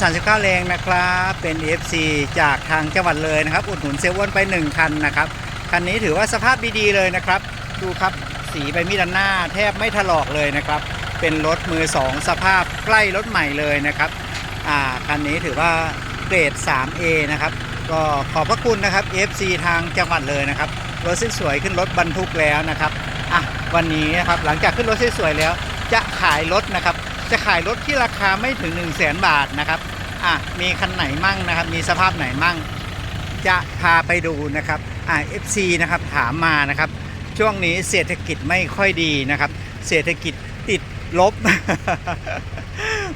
39 แรงนะครับ เป็น FC จากทางจังหวัดเลยนะครับ อุดหนุนเซลล์อ้วนไป 1 คันนะครับ คันนี้ถือว่าสภาพดีๆเลยนะครับ ดูครับสีใบมีดด้านหน้าแทบไม่ถลอกเลยนะครับ เป็นรถมือ 2 สภาพใกล้รถใหม่เลยนะครับ อ่า คันนี้ถือว่าเกรด 3A นะครับ ก็ขอบพระคุณนะครับ FC ทางจังหวัดเลยนะครับ รถสวยๆขึ้นรถบรรทุกแล้วนะครับ อะ วันนี้นะครับ หลังจากขึ้นรถสวยๆแล้ว จะขายรถนะครับ จะขายรถที่ราคาไม่ถึง 1 0 0 0 0แบาทนะครับอะมีคันไหนมั่งนะครับ มีสภาพไหนมั่ง จะพาไปดูนะครับอ่า FC นะครับถามมานะครับ ช่วงนี้เศรษฐกิจไม่ค่อยดีนะครับ เศรษฐกิจติดลบ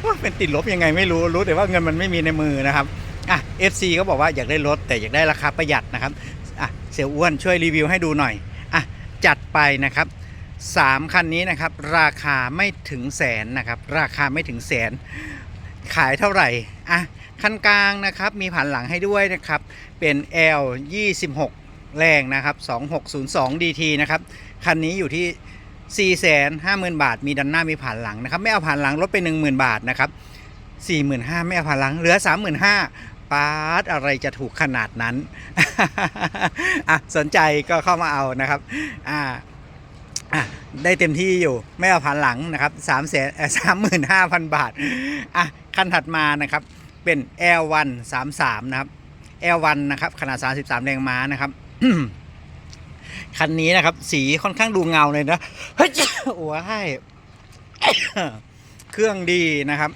ว่าเป็นติดลบยังไงไม่รู้รู้แต่ว่าเงินมันไม่มีในมือนะครับอะ FC ก็บอกว่าอยากได้รถแต่อยากได้ราคาประหยัดนะครับอะเสียอ้วนช่วยรีวิวให้ดูหน่อยอะจัดไปนะครับ สามคันนี้นะครับ ราคาไม่ถึงแสนนะครับ ราคาไม่ถึงแสน ขายเท่าไหร่อะคันกลางนะครับ มีผ่านหลังให้ด้วยนะครับ เป็น L 26แรงนะครับ 2602 DT นะครับ คันนี้อยู่ที่ 450,000 บาท มีดันหน้ามีผ่านหลังนะครับ ไม่เอาผ่านหลังลดไป 10,000 บาทนะครับ 45,000 ไม่เอาผ่านหลังเหลือ 35,000ปาร์ตอะไรจะถูกขนาดนั้นอะสนใจก็เข้ามาเอานะครับ อ่า อะได้เต็มที่อยู่ไม่เอาผ่านหลังนะครับ3แสนสามหมื่นห้าพันบาทอะคันถัดมานะครับเป็น L1 33นะครับ L1 นะครับขนาด 33 แรงม้านะครับคันนี้นะครับ สีค่อนข้างดูเงาเลยนะเฮ้ยโอ้ยเครื่องดีนะครับ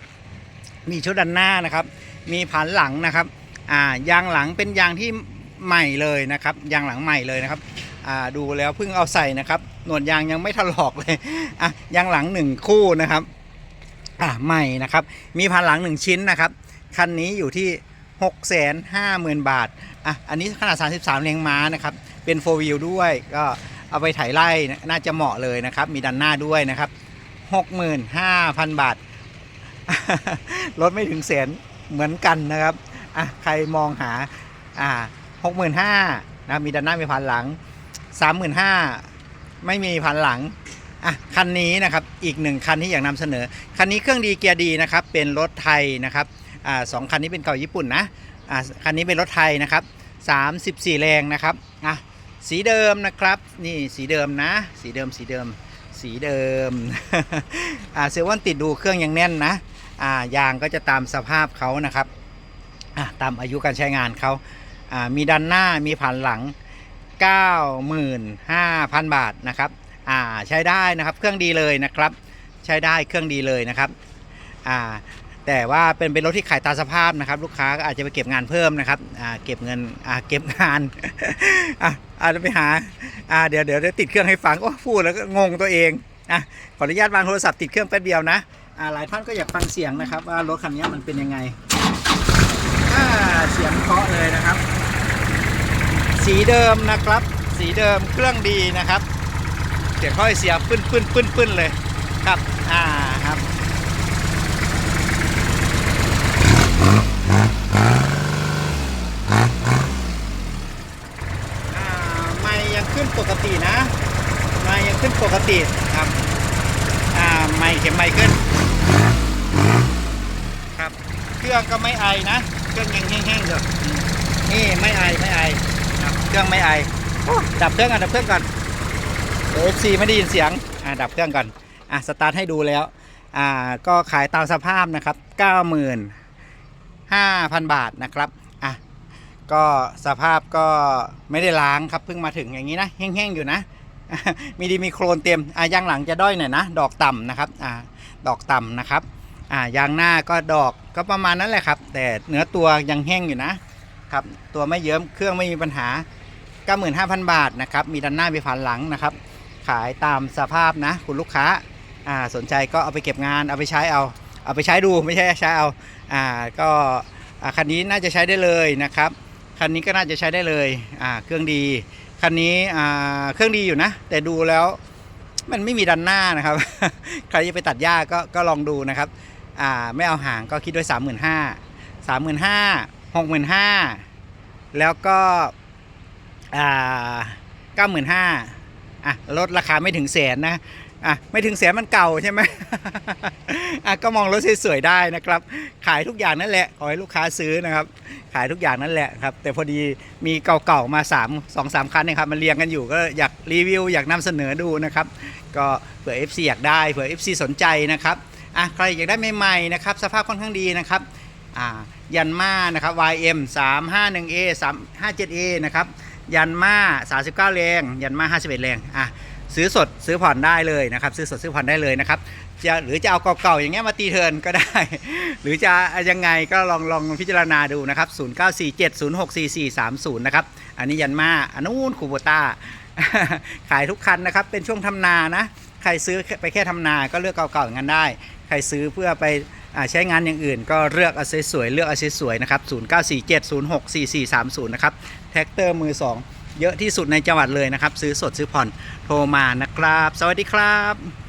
มีชุดดันหน้านะครับ มีผันหลังนะครับ อ่ายางหลังเป็นยางที่ใหม่เลยนะครับ ยางหลังใหม่เลยนะครับ ดูแล้วเพิ่งเอาใส่นะครับ หนวดยางยังไม่ถลอกเลยอะยางหลังหนึ่งคู่นะครับอะใหม่นะครับ มีผันหลังหนึ่งชิ้นนะครับ คันนี้อยู่ที่ 6 5 0 0 0 0 บาทอะอันนี้ขนาด 33 แรงม้านะครับ เป็นโฟวิลด้วยก็เอาไปไถไล่น่าจะเหมาะเลยนะครับ มีดันหน้าด้วยนะครับ 65,000 บาทรถไม่ถึงแสนเหมือนกันนะครับอะใครมองหาอ่า65,000นะมีดันหน้ามีพันหลัง 35,000ไม่มีพันหลังอะคันนี้นะครับอีกหนึ่งคันที่อยากนำเสนอ คันนี้เครื่องดีเกียร์ดีนะครับเป็นรถไทยนะครับอ่าสองคันนี้เป็นเก่าญี่ปุ่นนะอ่าคันนี้เป็นรถไทยนะครับ34แรงนะครับอะสีเดิมนะครับนี่สีเดิมนะ สีเดิมสีเดิม สีเดิมอ่าเซลวันติดดูเครื่องยังแน่นนะอ่ายางก็จะตามสภาพเขานะครับอะตามอายุการใช้งานเขาอ่ามีดันหน้ามีผ่านหลัง 95,000 บาทนะครับอ่าใช้ได้นะครับเครื่องดีเลยนะครับ ใช้ได้เครื่องดีเลยนะครับอ่าแต่ว่าเป็นเป็นรถที่ขายตาสภาพนะครับ ลูกค้าก็อาจจะไปเก็บงานเพิ่มนะครับอ่าเก็บเงินอ่าเก็บงานอะอ่าไปหาอ่าเดี๋ยวเดี๋ยวเดี๋ยวติดเครื่องให้ฟังโอ้พูดแล้วก็งงตัวเองอะขออนุญาตวางโทรศัพท์ติดเครื่องแป๊บเดียวนะอ่าหลายท่านก็อยากฟังเสียงนะครับว่ารถคันนี้มันเป็นยังไงอ่าเสียงเคาะเลยนะครับ สีเดิมนะครับ สีเดิมเครื่องดีนะครับเสียงค่อยเสียปื้นปื้นปื้นปื้นเลยครับอ่าครับไม่ยังขึ้นปกตินะไม่ยังขึ้นปกติครับอ่าไม่เข็มไม่ขึ้นครับ เครื่องก็ไม่ไอนะ เครื่องยังแห้งๆอยู่นี่ไม่ไอไม่ไอ เครื่องไม่ไอดับเครื่องก่อนดับเครื่องก่อนเดี๋ยว FC ไม่ได้ยินเสียงอ่าดับเครื่องก่อนอะสตาร์ทให้ดูแล้วอ่าก็ขายตามสภาพนะครับ 95,000 บาทนะครับอะก็สภาพก็ไม่ได้ล้างครับเพิ่งมาถึงอย่างนี้นะแห้งๆอยู่นะ มีดีมีโครนเต็มอะยางหลังจะด้อยหน่อยนะ ดอกต่ำนะครับอ่าดอกต่ำนะครับอ่ายางหน้าก็ดอกก็ประมาณนั้นแหละครับ แต่เนื้อตัวยังแห้งอยู่นะ ครับตัวไม่เยิ้มเครื่องไม่มีปัญหา 95,000 บาทนะครับมีด้านหน้ามีผ่านหลังนะครับ ขายตามสภาพนะ คุณลูกค้าอ่าสนใจก็เอาไปเก็บงานเอาไปใช้เอาเอาไปใช้ดูไม่ใช่ใช้เอาอ่าก็คันนี้น่าจะใช้ได้เลยนะครับคันนี้ก็น่าจะใช้ได้เลยอ่าเครื่องดีคันนี้อ่าเครื่องดีอยู่นะ แต่ดูแล้วมันไม่มีดันหน้านะครับ ใครจะไปตัดหญ้าก็ก็ลองดูนะครับอ่าไม่เอาห่างก็คิดด้วยสาม หกหมื่นห้าแล้วก็อ่าเก้าหมื่นห้าอะลดราคาไม่ถึงแสนนะอะไม่ถึงแสนมันเก่าใช่ไหมอะก็มองรถสวยๆได้นะครับ ขายทุกอย่างนั่นแหละขอให้ลูกค้าซื้อนะครับ ขายทุกอย่างนั่นแหละครับ แต่พอดีมีเก่าๆมา3 2 3คันนะครับมันเรียงกันอยู่ก็อยากรีวิวอยากนำเสนอดูนะครับ ก็เผื่อ FC อยากได้เผื่อ FC สนใจนะครับอะใครอยากได้ใหม่ๆนะครับ สภาพค่อนข้างดีนะครับ ยันมานะครับ YM 351A 357A นะครับ ยันมา39 แรง ยันมา51 แรงอะซื้อสดซื้อผ่อนได้เลยนะครับ ซื้อสดซื้อผ่อนได้เลยนะครับจะหรือจะเอาเก่าๆอย่างเงี้ยมาตีเทินก็ได้ หรือจะยังไงก็ลองลองพิจารณาดูนะครับ 0947064430 นะครับ อันนี้ยันมาอันนู้นคูโบต้าขายทุกคันนะครับ เป็นช่วงทำนานะ ใครซื้อไปแค่ทำนาก็เลือกเก่าๆอย่างนั้นได้ ใครซื้อเพื่อไป ใช้งานอย่างอื่นก็เลือกเอาสวยๆเลือกเอาสวยๆนะครับ 0947064430 นะครับ แท็กเตอร์มือ 2 เยอะที่สุดในจังหวัดเลยนะครับ ซื้อสดซื้อผ่อนโทรมานะครับ สวัสดีครับ